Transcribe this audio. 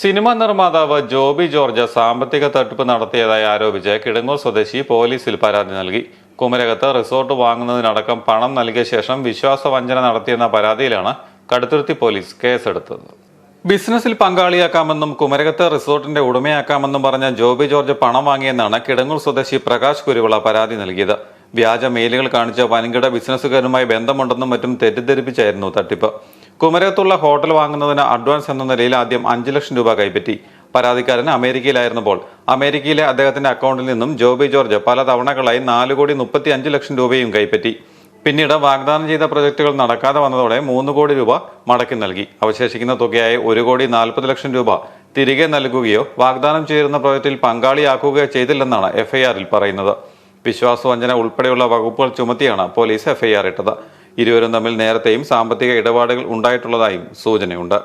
Cinema നിർമ്മാതാവ് Joby George സാമ്പത്തിക തട്ടിപ്പ് നടത്തിയതായി ആരോപിച്ച് കിടങ്ങൂർ സ്വദേശി പോലീസിൽ പരാതി നൽകി. കുമരകത്ത് റിസോർട്ട് വാങ്ങുന്നതിനടക്കം പണം നൽകിയ ശേഷം വിശ്വാസവഞ്ചന നടത്തിയെന്ന പരാതിയിലാണ് കടുത്തുരുത്തി പോലീസ് കേസെടുത്തത്. ബിസിനസ്സിൽ പങ്കാളിയാക്കാമെന്നും കുമരകത്ത് റിസോർട്ടിന്റെ ഉടമയാക്കാമെന്നും പറഞ്ഞ ജോബി ജോർജ് പണം വാങ്ങിയെന്നാണ് കിടങ്ങൂർ സ്വദേശി പ്രകാശ് കുരുവിള പരാതി നൽകിയത്. വ്യാജ മെയിലുകൾ കാണിച്ച വൻകിട ബിസിനസ്സുകാരുമായി ബന്ധമുണ്ടെന്നും മറ്റും തെറ്റിദ്ധരിപ്പിച്ചായിരുന്നു തട്ടിപ്പ്. കുമരകത്തുള്ള ഹോട്ടൽ വാങ്ങുന്നതിന് അഡ്വാൻസ് എന്ന നിലയിൽ ആദ്യം അഞ്ചു ലക്ഷം രൂപ കൈപ്പറ്റി. പരാതിക്കാരൻ അമേരിക്കയിലായിരുന്നപ്പോൾ അമേരിക്കയിലെ അദ്ദേഹത്തിന്റെ അക്കൗണ്ടിൽ നിന്നും ജോബി ജോർജ് പല തവണകളായി നാല് കോടി മുപ്പത്തി അഞ്ച് ലക്ഷം രൂപയും കൈപ്പറ്റി. പിന്നീട് വാഗ്ദാനം ചെയ്ത പ്രൊജക്ടുകൾ നടക്കാതെ വന്നതോടെ മൂന്ന് കോടി രൂപ മടക്കി നൽകി. അവശേഷിക്കുന്ന തുകയായ ഒരു കോടി നാൽപ്പത് ലക്ഷം രൂപ തിരികെ നൽകുകയോ വാഗ്ദാനം ചെയ്തിരുന്ന പ്രൊജക്റ്റിൽ പങ്കാളിയാക്കുകയോ ചെയ്തില്ലെന്നാണ് എഫ്ഐആറിൽ പറയുന്നത്. വിശ്വാസവഞ്ചന ഉൾപ്പെടെയുള്ള വകുപ്പുകൾ ചുമത്തിയാണ് പോലീസ് എഫ്ഐആർ ഇട്ടത്. ഇരുവരും തമ്മിൽ നേരത്തെയും സാമ്പത്തിക ഇടപാടുകൾ ഉണ്ടായിട്ടുള്ളതായും സൂചനയുണ്ട്